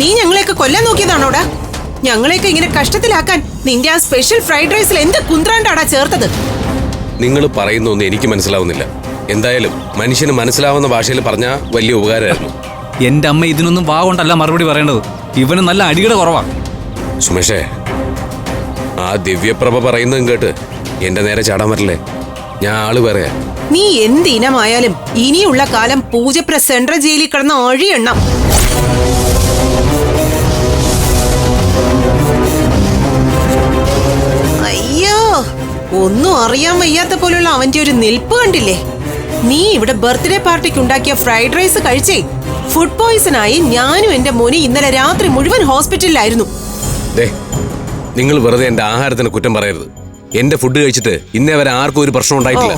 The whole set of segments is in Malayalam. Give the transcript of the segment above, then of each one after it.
നീ ഞങ്ങളെയൊക്കെ കൊല്ലാൻ നോക്കിയതാണോടാ ഞങ്ങളെയൊക്കെ ഇങ്ങനെ കഷ്ടത്തിലാക്കാൻ നിന്റെ ആ സ്പെഷ്യൽ ഫ്രൈഡ് റൈസിൽ എന്ത് കുന്ത്രാണ്ടാടാ ചേർത്തത്? നിങ്ങൾ പറയുന്നൊന്നും എനിക്ക് മനസ്സിലാവുന്നില്ല. എന്തായാലും മനുഷ്യന് മനസ്സിലാവുന്ന ഭാഷയിൽ പറഞ്ഞാൽ വലിയ ഉപകാരമായിരുന്നു. എന്റെ അമ്മ ഇതിനൊന്നും വാ കൊണ്ടല്ല മറുപടി പറയേണ്ടത്. ഇവന് നല്ല അടിയുടെ കുറവാ. സുമേഷേ ആ ദിവ്യപ്രഭ പറയുന്നതും കേട്ട് എന്റെ നേരെ ചാടാൻ പറ്റില്ലേ? ഞാൻ ആൾ പറയാ നീ എന്ത് ഇനമായാലും ഇനിയുള്ള കാലം പൂജപ്ര സെൻട്രൽ ജയിലിൽ കിടന്ന ഒഴിയെണ്ണം ഒന്നും അറിയാൻ വയ്യാത്ത പോലുള്ള അവന്റെ ഒരു നിൽപ്പ് കണ്ടില്ലേ? നീ ഇവിടെ ബർത്ത്ഡേ പാർട്ടിക്ക് ഉണ്ടാക്കിയ ഫ്രൈഡ് റൈസ് കഴിച്ചേ? ഫുഡ് പോയിസൺ ആയി ഞാനും എന്റെ മോനി ഇന്നലെ രാത്രി മുഴുവൻ ഹോസ്പിറ്റലിലായിരുന്നു ദേ നിങ്ങൾ വെറുതെ എന്റെ ആഹാരത്തിന് കുറ്റം പറയരുത്. എന്റെ ഫുഡ് കഴിച്ചിട്ട് ഇന്നേ വരെ ആർക്കും ഒരു പ്രശ്നം ഉണ്ടായിട്ടില്ല.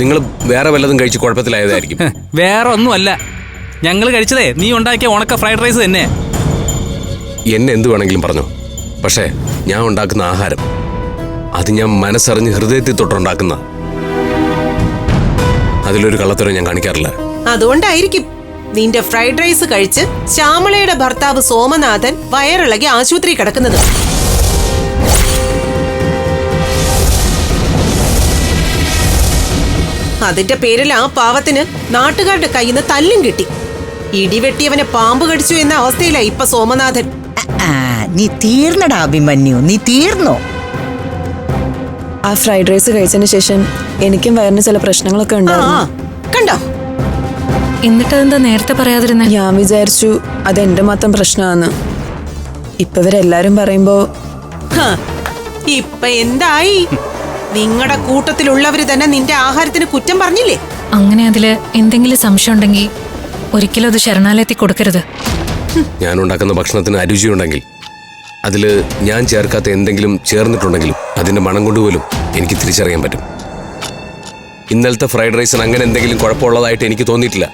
നിങ്ങൾ വേറെ വല്ലതും കഴിച്ച് കുഴപ്പത്തിലായതായിരിക്കും. വേറെ ഒന്നുമല്ല ഞങ്ങൾ കഴിച്ചതേ നീ ഉണ്ടാക്കിയ ഉണക്ക ഫ്രൈഡ് റൈസ് തന്നെ. എന്നെ എന്ത് വേണമെങ്കിലും പറഞ്ഞു. പക്ഷേ ഞാൻ ഉണ്ടാക്കുന്ന ആഹാരം അത് ഞാൻ മനസ്സറിഞ്ഞ് ഹൃദയത്തിൽ തൊട്ടുണ്ടാക്കുന്ന അതിലൊരു കള്ളത്തരം ഞാൻ കാണിക്കാറില്ല. അതുകൊണ്ടായിരിക്കും നിന്റെ ഫ്രൈഡ് റൈസ് കഴിച്ച് ശ്യാമളയുടെ ഭർത്താവ് സോമനാഥൻ വയറിളകി ആശുപത്രി കിടക്കുന്നത്. അതിന്റെ പേരിൽ ആ പാവത്തിന് നാട്ടുകാരുടെ കയ്യിൽ നിന്ന് തല്ലും കിട്ടി. ഇടിവെട്ടിയവനെ പാമ്പ് കടിച്ചു എന്ന അവസ്ഥയിലായി ഇപ്പൊ സോമനാഥൻ. ആ, നീ തീർന്നടാ അഭിമന്യു നീ തീർന്നോ? ആ ഫ്രൈഡ് റൈസ് കഴിച്ചതിന് ശേഷം എനിക്കും വയറിന് ചില പ്രശ്നങ്ങളൊക്കെ ഉണ്ടായിരുന്നു. കണ്ടോ? എന്നിട്ടെന്താ നേരത്തെ പറയാതിരുന്ന? ഞാൻ വിചാരിച്ചു അതെന്റെ എന്റെ മാത്രം പ്രശ്നമാന്ന് ഇപ്പൊ ഇവരെല്ലാരും പറയുമ്പോ ഹ, ഇപ്പൊ എന്തായി? നിങ്ങളുടെ കൂട്ടത്തിലുള്ളവര് തന്നെ നിന്റെ ആഹാരത്തിന് കുറ്റം പറഞ്ഞില്ലേ? അങ്ങനെ അതിൽ എന്തെങ്കിലും സംശയം ഉണ്ടെങ്കിൽ ഒരിക്കലും അത് ശരണാലയത്തിൽ കൊടുക്കരുത്. ഞാൻ ഉണ്ടാക്കുന്ന ഭക്ഷണത്തിന് അരുചിയുണ്ടെങ്കിൽ അതിൽ ഞാൻ ചേർക്കാത്ത എന്തെങ്കിലും ചേർന്നിട്ടുണ്ടെങ്കിലും അതിന്റെ മണം കൊണ്ടുപോലും എനിക്ക് തിരിച്ചറിയാൻ പറ്റും. ഇന്നലത്തെ ഫ്രൈഡ് റൈസിന് അങ്ങനെ എന്തെങ്കിലും കുഴപ്പമുള്ളതായിട്ട് എനിക്ക് തോന്നിയിട്ടില്ല.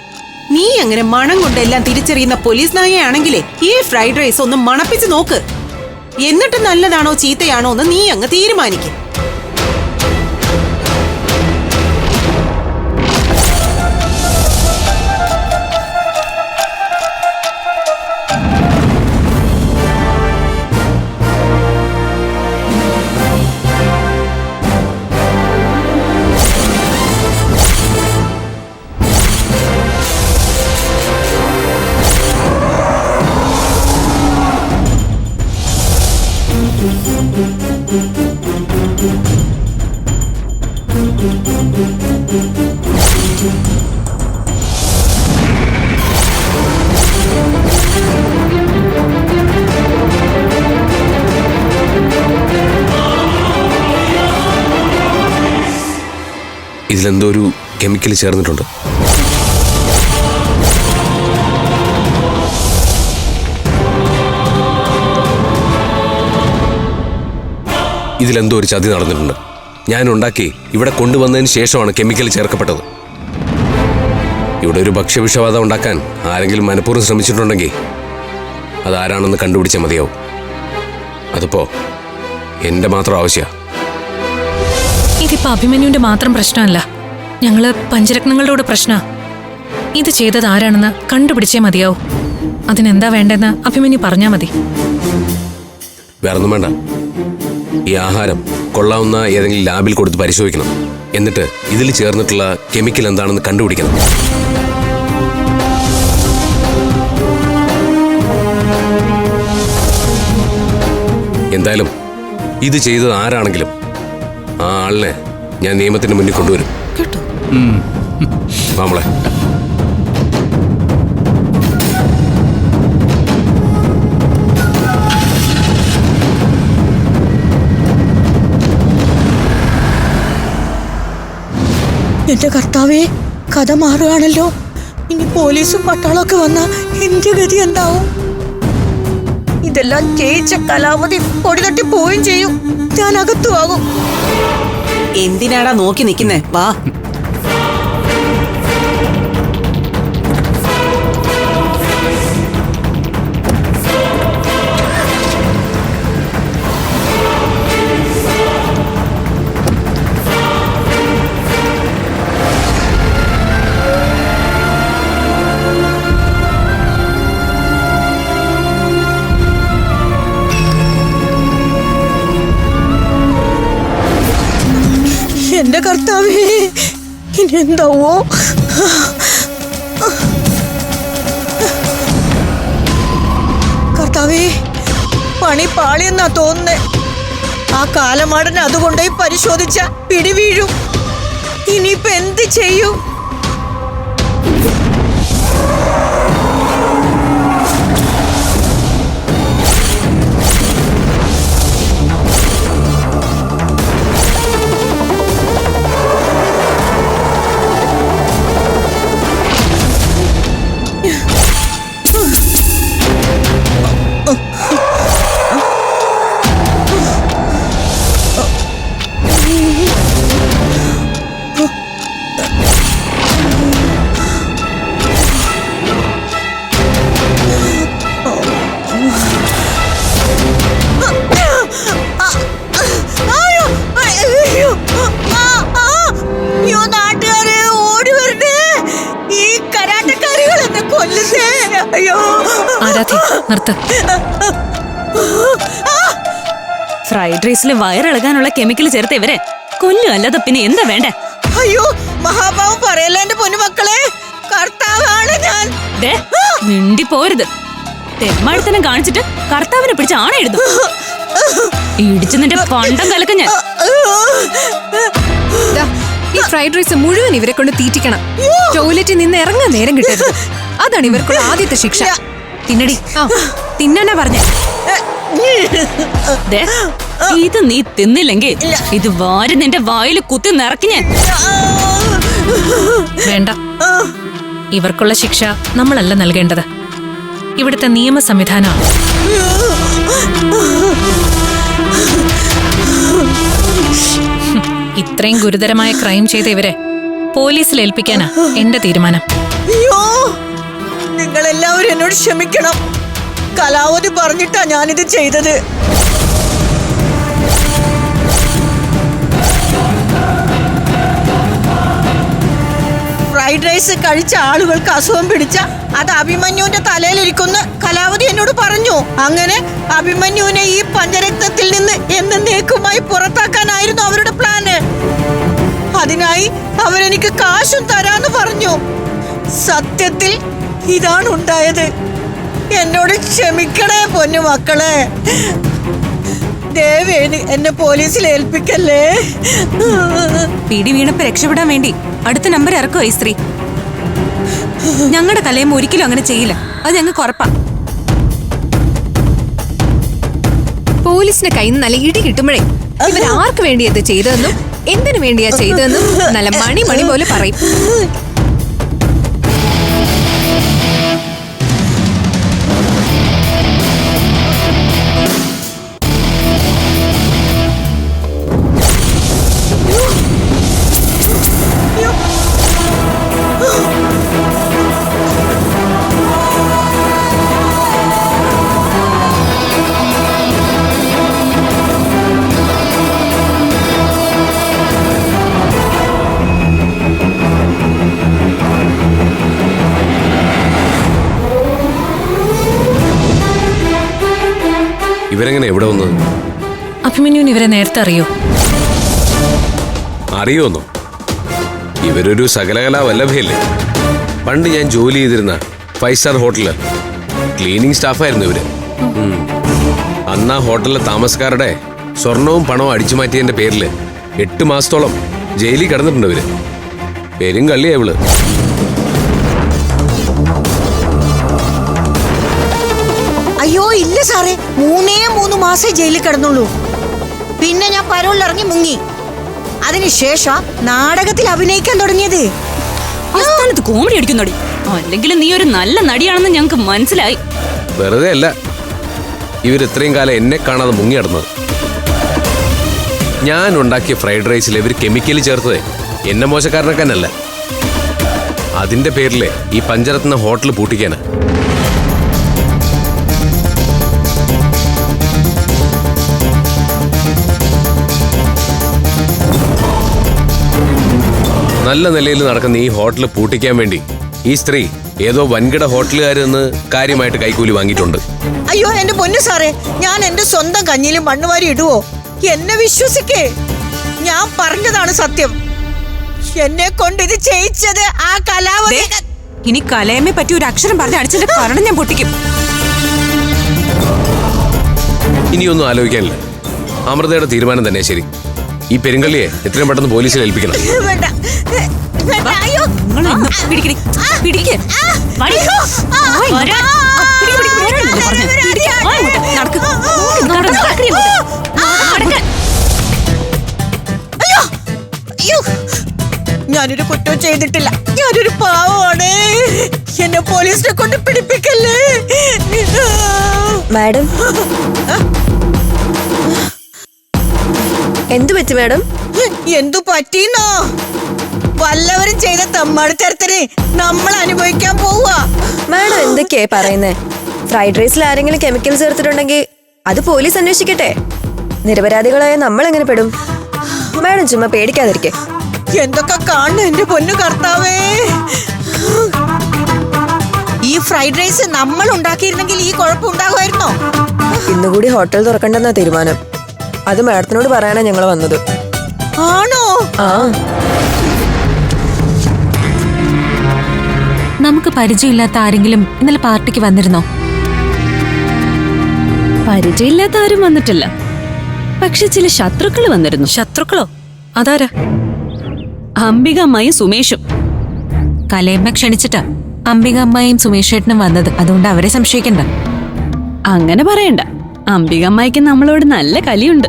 നീ അങ്ങനെ മണം കൊണ്ടെല്ലാം തിരിച്ചറിയുന്ന പോലീസ് നായയാണെങ്കിലേ ഈ ഫ്രൈഡ് റൈസ് ഒന്ന് മണപ്പിച്ച് നോക്ക്. എന്നിട്ട് നല്ലതാണോ ചീത്തയാണോ എന്ന് നീ അങ്ങ് തീരുമാനിക്കും. ഇതിലെന്തോ ഒരു കെമിക്കൽ ചേർന്നിട്ടുണ്ട്. ഇതിലെന്തോ ഒരു ചതി നടന്നിട്ടുണ്ട്. ഞാൻ ഉണ്ടാക്കി ഇവിടെ കൊണ്ടുവന്നതിന് ശേഷമാണ് കെമിക്കൽ ചേർക്കപ്പെട്ടത്. ഇവിടെ ഒരു ഭക്ഷ്യവിഷബാധ ഉണ്ടാക്കാൻ ആരെങ്കിലും മനഃപൂർവം ശ്രമിച്ചിട്ടുണ്ടെങ്കിൽ അതാരാണെന്ന് കണ്ടുപിടിച്ചാൽ മതിയാവും. അതിപ്പോ എന്റെ മാത്രം ആവശ്യമാണ് ഇതിപ്പോ അഭിമന്യുവിന്റെ മാത്രം പ്രശ്നമല്ല. ഞങ്ങൾ പഞ്ചരത്നങ്ങളുടെ പ്രശ്ന. ഇത് ചെയ്തത് ആരാണെന്ന് കണ്ടുപിടിച്ചേ മതിയാവും. അതിനെന്താ വേണ്ടെന്ന് അഭിമന്യു പറഞ്ഞാ മതി. വേറൊന്നും വേണ്ട. ഈ ആഹാരം കൊള്ളാവുന്ന ഏതെങ്കിലും ലാബിൽ കൊടുത്ത് പരിശോധിക്കണം. എന്നിട്ട് ഇതിൽ ചേർന്നിട്ടുള്ള കെമിക്കൽ എന്താണെന്ന് കണ്ടുപിടിക്കണം. എന്തായാലും ഇത് ചെയ്തത് ആരാണെങ്കിലും ആ ആളിനെ ഞാൻ നിയമത്തിന് മുന്നിൽ കൊണ്ടുവരും. കേട്ടോ. നമ്മളെ എന്റെ കർത്താവേ കഥ മാറുകയാണല്ലോ. ഇനി പോലീസും പട്ടാളമൊക്കെ വന്ന എന്റെ ഗതി എന്താവും ഇതെല്ലാം ജയിച്ച കലാവധി പൊടി തട്ടി പോവുകയും ചെയ്യും. ഞാൻ അകത്തുവാകും. എന്തിനാടാ നോക്കി നിൽക്കുന്നേ? വാ. എന്റെ കർത്താവേ ഇനി എന്താവോ? കർത്താവേ പണി പാളിയെന്നാ തോന്നുന്നേ. ആ കാലമാടൻ അതുകൊണ്ടായി പരിശോധിച്ച പിടിവീഴും. ഇനിയിപ്പോ എന്ത് ചെയ്യും? ഫ്രൈഡ് റൈസിൽ വയറിളകാനുള്ള കെമിക്കൽ ചേർത്ത് ഇവരെ കൊല്ലും. അല്ലാതെ പിന്നെ എന്താ വേണ്ടേ? അയ്യോ മഹാഭാവം പറയല്ലേ എന്റെ പൊന്നുമക്കളെ? കർത്താവാണ് ഞാൻ. മിണ്ടി പോരുത് തെമ്മാടിത്തനം കാണിച്ചിട്ട് കർത്താവിനെ പിടിച്ച് ആണ എഴുതും ഇടിച്ചു നിന്റെ പണ്ടം കലക്കം ഞാൻ. ഈ ഫ്രൈഡ് റൈസ് മുഴുവൻ ഇവരെ കൊണ്ട് തീറ്റിക്കണം. ടോയ്ലറ്റിൽ നിന്ന് ഇറങ്ങാൻ നേരം കിട്ടരുത്. അതാണ് ഇവർക്കുള്ള ആദ്യത്തെ ശിക്ഷ. തിന്നടി. ആ തിന്നാനാ പറഞ്ഞ. ഇത് നീ തിന്നില്ലെങ്കിൽ ഇത് വാരി നിന്റെ വായിൽ കുത്തി നിറക്കി ഞാൻ. വേണ്ട. ഇവർക്കുള്ള ശിക്ഷ നമ്മളല്ല നൽകേണ്ടത്. ഇവിടുത്തെ നിയമ സംവിധാനമാണ്. ഇത്രയും ഗുരുതരമായ ക്രൈം ചെയ്ത ഇവരെ പോലീസിൽ ഏൽപ്പിക്കാനാ എന്റെ തീരുമാനം. അയ്യോ നിങ്ങൾ എല്ലാവരും എന്നോട് ക്ഷമിക്കണം. കലാവധി പറഞ്ഞിട്ടാ ഞാനിത് ചെയ്തത്. ഫ്രൈഡ് റൈസ് കഴിച്ച ആളുകൾക്ക് അസുഖം പിടിച്ച അത് അഭിമന്യുവിന്റെ തലയിലിരിക്കുന്ന കലാവതി എന്നോട് പറഞ്ഞു. അങ്ങനെ അഭിമന്യുവിനെ ഈ പഞ്ചരക്തത്തിൽ നിന്ന് എന്നേക്കുമായി പുറത്താക്കാനായിരുന്നു അവരുടെ പ്ലാന് അതിനായി അവരെനിക്ക് കാശും തരാന്ന് പറഞ്ഞു. സത്യത്തിൽ ഇതാണ് ഉണ്ടായത്. എന്നോട് ക്ഷമിക്കണേ പൊന്നു മക്കളെ. എന്നെ പോലീസിൽ ഏൽപ്പിക്കല്ലേ? പിടി വീണപ്പോ രക്ഷപ്പെടാൻ വേണ്ടി അടുത്ത നമ്പർ ഇറക്കോ ഈ സ്ത്രീ? ഞങ്ങളുടെ കലയും ഒരിക്കലും അങ്ങനെ ചെയ്യില്ല. അത് ഞങ്ങൾക്ക് ഉറപ്പാ. പോലീസിന്റെ കയ്യിൽ നിന്ന് നല്ല ഇടി കിട്ടുമ്പോഴേ ഇവർ ആർക്ക് വേണ്ടി ഇത് ചെയ്തതെന്നും എന്തിനു വേണ്ടിയാ ചെയ്തതെന്നും നല്ല മണി മണി പോലെ പറയും. ഇവരെ നേരത്തെ അറിയോ. അറിയോന്നോ? ഇവരൊരു സകലകലാ വല്ലഭയല്ലേ പണ്ട് ഞാൻ ജോലി ചെയ്തിരുന്ന ഫൈവ് സ്റ്റാർ ഹോട്ടലിൽ ക്ലീനിങ് സ്റ്റാഫായിരുന്നു ഇവർ. അന്ന് ആ ഹോട്ടലിലെ താമസക്കാരുടെ സ്വർണവും പണവും അടിച്ചു മാറ്റിയതിന്റെ പേരിൽ എട്ട് മാസത്തോളം ജയിലിൽ കിടന്നിട്ടുണ്ട് ഇവർ. പേരും കള്ളിയാ ഇവൾ. അയ്യോ ഇല്ല സാറേ. മൂന്നേ മൂന്ന് മാസേ ജയിലിൽ കിടന്നുള്ളൂ. പിന്നെ ഞാൻ പരോളിൽ ഇറങ്ങി മുങ്ങി അതിനുശേഷം നാടകത്തിൽ അഭിനയിക്കാൻ തുടങ്ങിയത്. അസ്ഥാനത്ത് കോമഡി അടിക്കുന്നടി. അല്ലെങ്കിൽ നീ ഒരു നല്ല നടിയാണെന്ന് ഞങ്ങൾക്ക് മനസ്സിലായി. വെറുതെ അല്ല. ഇവർ ഇത്രയും കാലം എന്നെ കാണാതെ മുങ്ങി നടന്നത്. ഞാൻ ഉണ്ടാക്കിയ ഫ്രൈഡ് റൈസിൽ ഇവർ കെമിക്കലി ചേർത്തത്. എന്നെ മോശക്കാരനൊക്കെന്നല്ല അതിന്റെ പേരിലെ ഈ പഞ്ചരത്ന ഹോട്ടൽ പൂട്ടിക്കാനാ. നല്ല നിലയിൽ നടക്കുന്ന ഈ ഹോട്ടൽ പൂട്ടിക്കാൻ വേണ്ടി ഈ സ്ത്രീ ഏതോ വൻകിട ഹോട്ടലുകാരിൽ നിന്ന് കാര്യമായിട്ട് കൈക്കൂലി വാങ്ങിയിട്ടുണ്ട്. അയ്യോ എന്റെ പൊന്നു സാറേ ഞാൻ എന്റെ സ്വന്തം കഞ്ഞിയിൽ മണ്ണുവാരി ഇടുവോ? എന്നെ വിശ്വസിക്കേ? ഞാൻ പറഞ്ഞതാണ് സത്യം. എന്നെ കൊണ്ട് ഇത് ചെയ്യിച്ചത് ആ കലാവതി. ഇനി കലയമ്മയെ പറ്റി ഒരു അക്ഷരം പറഞ്ഞ അടിച്ചിട്ട് കാരണം ഞാൻ പൊട്ടിക്കും. ഇനിയൊന്നും ആലോചിക്കാനില്ല. അമൃതയുടെ തീരുമാനം തന്നെ ശരി. ഈ പെരുങ്കള്ളിയെ എത്രയും പെട്ടെന്ന് പോലീസിൽ ഏൽപ്പിക്കണം. വേണ്ട. ഞാനൊരു കുറ്റവും ചെയ്തിട്ടില്ല. ഞാനൊരു പാവമാണ്. എന്നെ പോലീസിനെ കൊണ്ട് പിടിപ്പിക്കല്ലേ? മാഡം. എന്തു പറ്റി മാഡം? എന്തു പറ്റീന്നോ വല്ലവരും ചെയ്ത തമ്മാടിത്തരത്തിന് നമ്മൾ അനുഭവിക്കാൻ പോവാ മാഡം എന്തൊക്കെയാ പറയുന്നേ? ഫ്രൈഡ് റൈസിൽ ആരെങ്കിലും കെമിക്കൽ ചേർത്തിട്ടുണ്ടെങ്കിൽ അത് പോലീസ് അന്വേഷിക്കട്ടെ. നിരപരാധികളായ നമ്മൾ എങ്ങനെ പെടും? മാഡം ചുമ്മാ പേടിക്കാതിരിക്കെ. എന്തൊക്കെ കാണുന്നു എന്റെ പൊന്നു കർത്താവേ? ഈ ഫ്രൈഡ് റൈസ് നമ്മൾ ഉണ്ടാക്കിയിരുന്നെങ്കിൽ ഈ കുഴപ്പം ഉണ്ടാകുമായിരുന്നോ? ഇന്നുകൂടി ഹോട്ടൽ തുറക്കണ്ടെന്ന തീരുമാനം. അത് മാഡത്തിനോട് പറയാനാ ഞങ്ങൾ വന്നത്. ആണോ? ആ. നമുക്ക് പരിചയമില്ലാത്ത ആരെങ്കിലും ഇന്നലെ പാർട്ടിക്ക് വന്നിരുന്നോ? പരിചയമില്ലാത്ത ആരും വന്നിട്ടില്ല. പക്ഷെ ചില ശത്രുക്കൾ വന്നിരുന്നു. ശത്രുക്കളോ? അതാരാ? അംബിക അമ്മയും സുമേഷും. കലയമ്മ ക്ഷണിച്ചിട്ടാ അംബിക അമ്മയും സുമേഷേട്ടനും വന്നത്. അതുകൊണ്ട് അവരെ സംശയിക്കണ്ട. അങ്ങനെ പറയണ്ട. അംബിക അമ്മായിക്ക് നമ്മളോട് നല്ല കലിയുണ്ട്.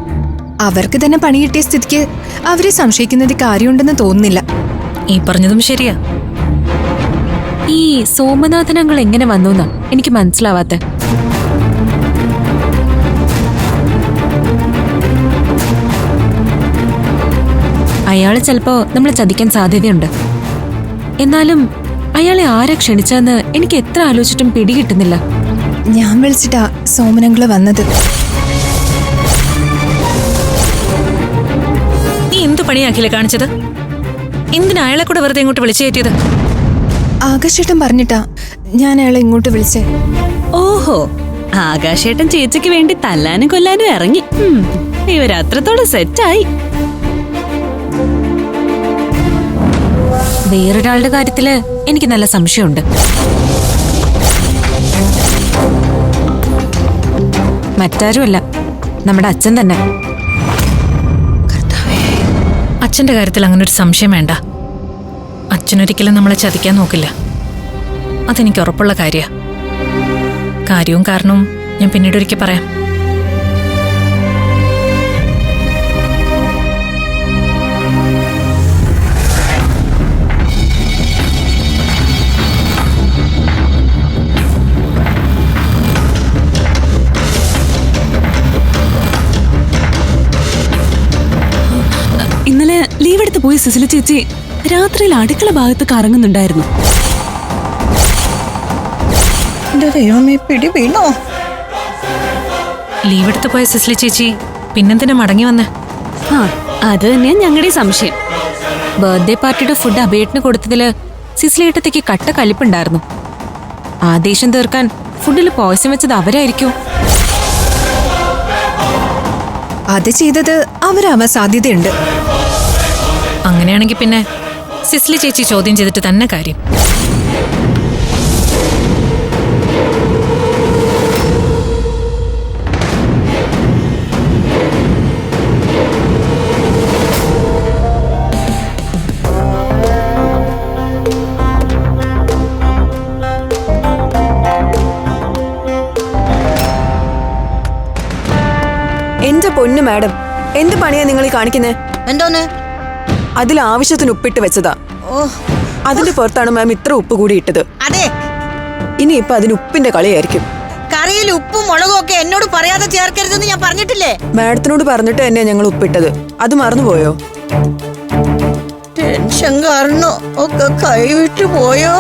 അവർക്ക് തന്നെ പണി കിട്ടിയ സ്ഥിതിക്ക് അവരെ സംശയിക്കുന്നതിൽ കാര്യമുണ്ടെന്ന് തോന്നുന്നില്ല. ഈ പറഞ്ഞതും ശരിയാ. ഈ സോമനാഥനങ്ങൾ എങ്ങനെ വന്നു എന്നാ എനിക്ക് മനസ്സിലാവാത്ത. അയാൾ ചിലപ്പോ നമ്മളെ ചതിക്കാൻ സാധ്യതയുണ്ട്. എന്നാലും അയാളെ ആരാ ക്ഷണിച്ചെന്ന് എനിക്ക് എത്ര ആലോചിച്ചിട്ടും പിടികിട്ടുന്നില്ല ഞാൻ വിളിച്ചിട്ടാ സോമനങ്ങൾ വന്നത്. നീ എന്തു പണിയാക്കിയില്ല കാണിച്ചത്? എന്തിനാ അയാളെ കൂടെ വെറുതെ ഇങ്ങോട്ട് വിളിച്ചു കയറ്റിയത് ആകാശേട്ടൻ പറഞ്ഞിട്ടാ. ഞാൻ അയാളെ ഇങ്ങോട്ട് വിളിച്ചേ. ഓഹോ ആകാശേട്ടൻ ചേച്ചിക്ക് വേണ്ടി തല്ലാനും കൊല്ലാനും ഇറങ്ങി. ഇവരത്രത്തോടെ ഇവരത്രത്തോളം സെറ്റായി. വേറൊരാളുടെ കാര്യത്തിൽ എനിക്ക് നല്ല സംശയമുണ്ട്. മറ്റാരുമല്ല നമ്മുടെ അച്ഛൻ തന്നെ. അച്ഛന്റെ കാര്യത്തിൽ അങ്ങനെ ഒരു സംശയം വേണ്ട. അച്ഛനൊരിക്കലും നമ്മളെ ചതിക്കാൻ നോക്കില്ല. അതെനിക്ക് ഉറപ്പുള്ള കാര്യ. കാര്യവും കാരണവും ഞാൻ പിന്നീട് ഒരിക്കൽ പറയാം. പോയി സിസിലി ചേച്ചി രാത്രിയിൽ അടുക്കള ഭാഗത്ത് കറങ്ങുന്നുണ്ടായിരുന്നു. എന്റെ ദൈവമേ പിടി വീണോ? ലീവ് എടുത്ത് പോയ സിസിലി ചേച്ചി പിന്നെന്തിനാ മടങ്ങി വന്നേ? ആ അത് തന്നെയാ ഞങ്ങളുടെ സംശയം. ബർത്ത്ഡേ പാർട്ടിയുടെ ഫുഡ് അബേട്ടിന് കൊടുത്തതിൽ സിസ്ലേട്ടത്തേക്ക് കട്ട കലിപ്പുണ്ടായിരുന്നു. ആദേശം തീർക്കാൻ ഫുഡിൽ പോയസം വെച്ചത് അവരായിരിക്കും. അത് ചെയ്തത് അവരാവാൻ സാധ്യതയുണ്ട്. അങ്ങനെയാണെങ്കിൽ പിന്നെ സിസ്ലി ചേച്ചി ചോദ്യം ചെയ്തിട്ട് തന്നെ കാര്യം. എന്റെ പൊന്നു മാഡം എന്ത് പണിയാ നിങ്ങൾ കാണിക്കുന്നത് എന്തോന്ന്? അതിൽ ആവശ്യത്തിന് ഉപ്പിട്ട് വെച്ചതാ. അതിന്റെ പുറത്താണ് മാം ഇത്ര ഉപ്പ് കൂടി ഇട്ടത്. അതെ. ഇനിയിപ്പൊ അതിന് ഉപ്പിന്റെ കളിയായിരിക്കും. കറിയിൽ ഉപ്പും മുളകും ഒക്കെ എന്നോട് പറയാതെ ചേർക്കരുതെന്ന് ഞാൻ പറഞ്ഞിട്ടില്ലേ? മാഡത്തിനോട് പറഞ്ഞിട്ട് തന്നെ ഞങ്ങൾ ഉപ്പിട്ടത്. അത് മറന്നുപോയോ? ടെൻഷൻ കാരണം ഒക്കെ കൈവിട്ടു പോയോ?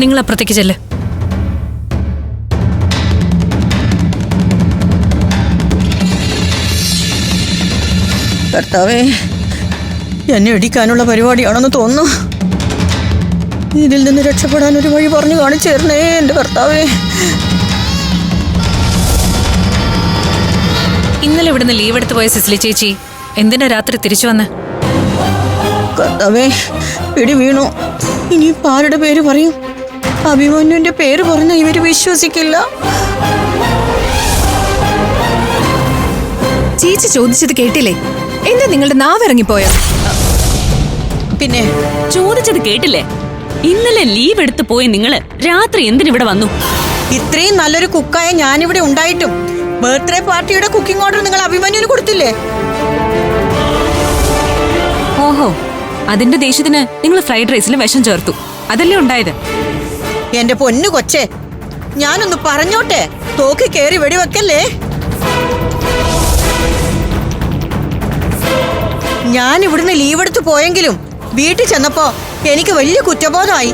നിങ്ങൾ അപ്പുറത്തേക്ക് ചെല്ല്. കർത്താവേ എന്നെ ഇടിക്കാനുള്ള പരിപാടിയാണെന്ന് തോന്നുന്നു. ഇതിൽ നിന്ന് രക്ഷപ്പെടാൻ ഒരു വഴി പറഞ്ഞു കാണിച്ചു തരണേ എന്റെ കർത്താവേ. ഇന്നലെ ഇവിടുന്ന് ലീവ് എടുത്ത് പോയ സിസ്ലി ചേച്ചി എന്തിനാ രാത്രി തിരിച്ചു വന്ന്? കർത്താവേ പിടി വീണു. ഇനി ആരുടെ പേര് പറയും? അഭിമന്യുവിന്റെ പേര് പറഞ്ഞ ഇവർ വിശ്വസിക്കില്ല. ചേച്ചി ചോദിച്ചത് കേട്ടില്ലേ? എന്താ നിങ്ങളുടെ നാവിറങ്ങിപ്പോയോ പിന്നെ? ചോദിച്ചത് കേട്ടില്ലേ? ഇന്നലെ ലീവ് എടുത്ത് പോയി നിങ്ങൾ രാത്രി എന്തിനിവിടെ വന്നു? ഇത്രയും നല്ലൊരു കുക്കായ ഞാനിവിടെ ഉണ്ടായിട്ടും. ബർത്ത്ഡേ പാർട്ടിയുടെ കുക്കിംഗ് ഓർഡർ നിങ്ങൾ അഭിമന്യുവിന് കൊടുത്തില്ലേ? ഓഹോ അതിന്റെ ദേഷ്യത്തിന് നിങ്ങൾ ഫ്രൈഡ് റൈസിൽ വിഷം ചേർത്തു. അതല്ലേ ഉണ്ടായത്? എന്റെ പൊന്നു കൊച്ചെ ഞാനൊന്ന് പറഞ്ഞോട്ടെ? തോക്ക് കയറി വെടിവെക്കല്ലേ? ഞാൻ ഇവിടുന്ന് ലീവ് എടുത്ത് പോയെങ്കിലും വീട്ടിൽ ചെന്നപ്പോ എനിക്ക് വലിയ കുറ്റബോധമായി.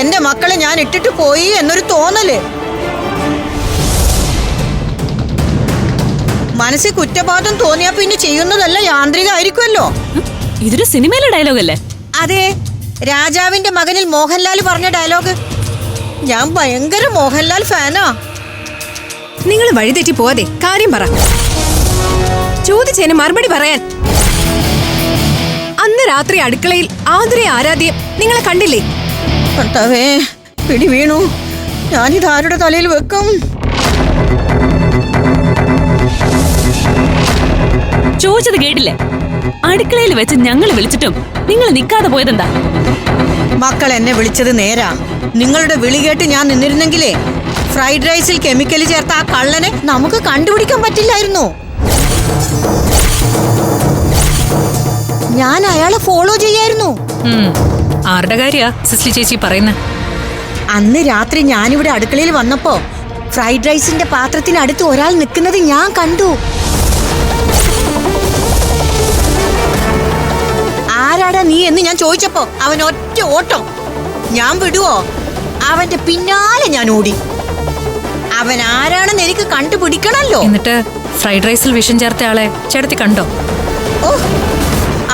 എന്റെ മക്കളെ ഞാൻ ഇട്ടിട്ട് പോയി എന്നൊരു തോന്നൽ. മനസ്സിൽ കുറ്റബോധം തോന്നിയാ പിന്നെ ചെയ്യുന്നതല്ല യാന്ത്രികമായിരിക്കുമല്ലോ ഇതൊരു സിനിമയിലെ ഡയലോഗ് അല്ലേ? അതെ രാജാവിന്റെ മകനിൽ മോഹൻലാൽ പറഞ്ഞ ഡയലോഗ്. ഞാൻ ഭയങ്കര മോഹൻലാൽ ഫാനാ. നിങ്ങൾ വഴിതെറ്റി പോവാതെ കാര്യം പറ. ചോദിച്ചതിന് മറുപടി പറയാൻ. അന്ന് രാത്രി അടുക്കളയിൽ ആതുരെ ആരാധ്യം നിങ്ങളെ കണ്ടില്ലേ? ഭർത്താവേ പിടി വീണു. ഞാനിത് ആരുടെ തലയിൽ വെക്കും? ചോദിച്ചത് കേട്ടില്ലേ? അടുക്കളയിൽ വെച്ച് ഞങ്ങൾ വിളിച്ചിട്ടും നിങ്ങൾ നിൽക്കാതെ പോയതെന്താ? മക്കൾ എന്നെ വിളിച്ചത് നേരാ. നിങ്ങളുടെ വിളി കേട്ട് ഞാൻ നിന്നിരുന്നെങ്കിലേ ഫ്രൈഡ് റൈസിൽ കെമിക്കൽ ചേർത്ത ആ കള്ളനെ നമുക്ക് കണ്ടുപിടിക്കാൻ പറ്റില്ലായിരുന്നു. ഞാൻ അയാളെ ഫോളോ ചെയ്യായിരുന്നു. ഉം. ആരുടെ കാര്യാ സിസ്ലി ചേച്ചി പറയുന്നത് അന്ന് രാത്രി ഞാനിവിടെ അടുക്കളയിൽ വന്നപ്പോ ഫ്രൈഡ് റൈസിന്റെ പാത്രത്തിനടുത്ത് ഒരാൾ നിൽക്കുന്നത് ഞാൻ കണ്ടു. ആരാടാ നീ എന്ന് ഞാൻ ചോദിച്ചപ്പോ അവൻ ഒറ്റ ഓട്ടം. ഞാൻ വിടുവോ? അവന്റെ പിന്നാലെ ഞാൻ ഓടി. അവൻ ആരാണെന്ന് എനിക്ക് കണ്ടുപിടിക്കണല്ലോ. എന്നിട്ട് ഫ്രൈഡ് റൈസിൽ വിഷം ചേർത്ത ആളെ ചേട്ടത്തി കണ്ടോ? ഓ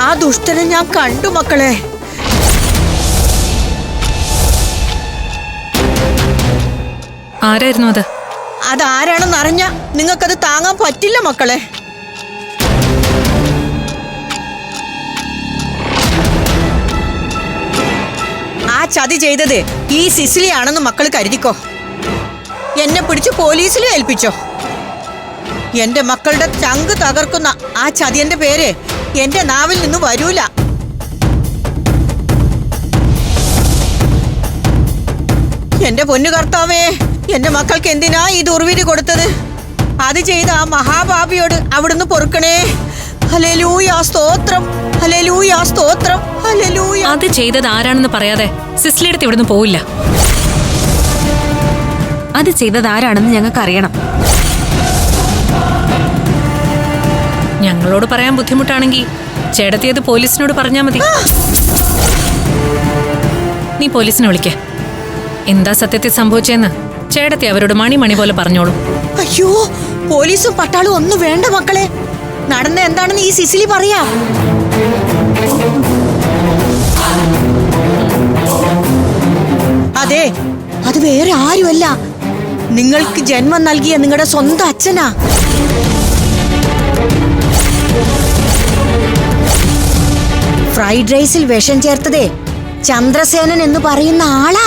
ആ ദുഷ്ടനെ ഞാൻ കണ്ടു മക്കളെ. ആരായിരുന്നു അത്? അതാരാണെന്ന് അറിഞ്ഞ നിങ്ങൾക്കത് താങ്ങാൻ പറ്റില്ല മക്കളെ. ചതി ചെയ്തത് ഈ സിസിലിയാണെന്ന് മക്കൾ കരുതിക്കോ. എന്നെ പിടിച്ച് പോലീസിൽ ഏൽപ്പിച്ചോ. എന്റെ മക്കളുടെ ചങ്ക് തകർക്കുന്ന ആ ചതിയന്റെ പേര് എന്റെ നാവിൽ നിന്ന് വരൂല. എന്റെ പൊന്നു കർത്താവേ എന്റെ മക്കൾക്ക് എന്തിനാ ഈ ദുർവിധി കൊടുത്തത്? അത് ചെയ്ത ആ മഹാഭാപിയോട് അവിടുന്ന് പൊറുക്കണേ. ഹലലൂയ സ്തോത്രം ഹലലൂയ സ്തോത്രം. ഹലലൂയ അത് ചെയ്തത് ആരാണെന്ന് പറയാതെ സിസ്ലിയുടെ ഇവിടുന്ന് പോവില്ല. അത് ചെയ്തത് ആരാണെന്ന് ഞങ്ങൾക്ക് അറിയണം ഞങ്ങളോട് പറയാൻ ബുദ്ധിമുട്ടാണെങ്കിൽ ചേടത്തിയത് പോലീസിനോട് പറഞ്ഞാ മതി. നീ പോലീസിനെ വിളിക്ക. എന്താ സത്യത്തിൽ സംഭവിച്ചെന്ന് ചേട്ടത്തി അവരോട് മണി മണി പോലെ പറഞ്ഞോളൂ. അയ്യോ പോലീസും പട്ടാളും ഒന്നും വേണ്ട മക്കളെ. നടന്ന എന്താണെന്ന് ഈ സിസിലി പറയാ. നിങ്ങൾക്ക് ജന്മം നൽകിയ നിങ്ങളുടെ സ്വന്തം അച്ഛനാ. ഫ്രൈഡ് റൈസിൽ വിഷം ചേർത്തതേ ചന്ദ്രസേനൻ എന്ന് പറയുന്ന ആളാ.